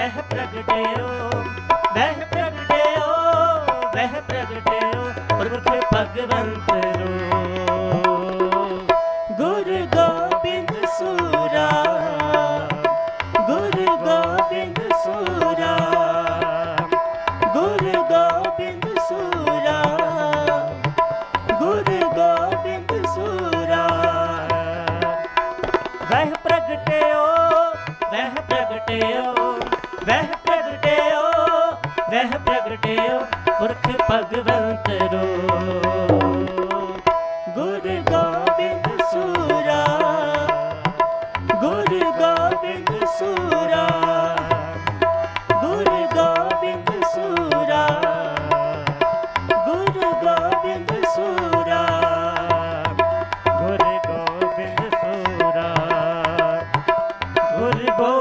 ਵਹਿ ਪ੍ਰਗਟਿਓ ਵਹਿ ਪ੍ਰਗਟਿਓ ਵਹਿ ਪ੍ਰਗਟਿਓ ਪੁਰਖ ਭਗਵੰਤ ਰੋ। ਗੁਰੂ ਗੋਬਿੰਦ ਸੂਰਾ, ਗੁਰੂ ਗੋਬਿੰਦ ਸੂਰਾ, ਗੁਰੂ ਗੋਬਿੰਦ ਸੂਰਾ, ਗੁਰੂ ਗੋਬਿੰਦ ਸੂਰਾ। ਵਹਿ ਪ੍ਰਗਟਿਓ ਵਹਿ ਪ੍ਰਗਟਿਓ ਵਹਿ ਪ੍ਰਗਟਿਓ ਵਹਿ ਪ੍ਰਗਟਿਓ, ਪੁਰਖ ਭਗਵੰਤ ਰੋ। ਗੁਰ ਗੋਬਿੰਦ ਸੂਰਾ, ਗੁਰ ਗੋਬਿੰਦ ਸੂਰਾ, ਗੁਰ ਗੋਬਿੰਦ ਸੂਰਾ, ਗੁਰ ਗੋਬਿੰਦ ਸੂਰਾ, ਗੁਰ ਗੋਬਿੰਦ ਸੂਰਾ, ਗੁਰ ਗੋ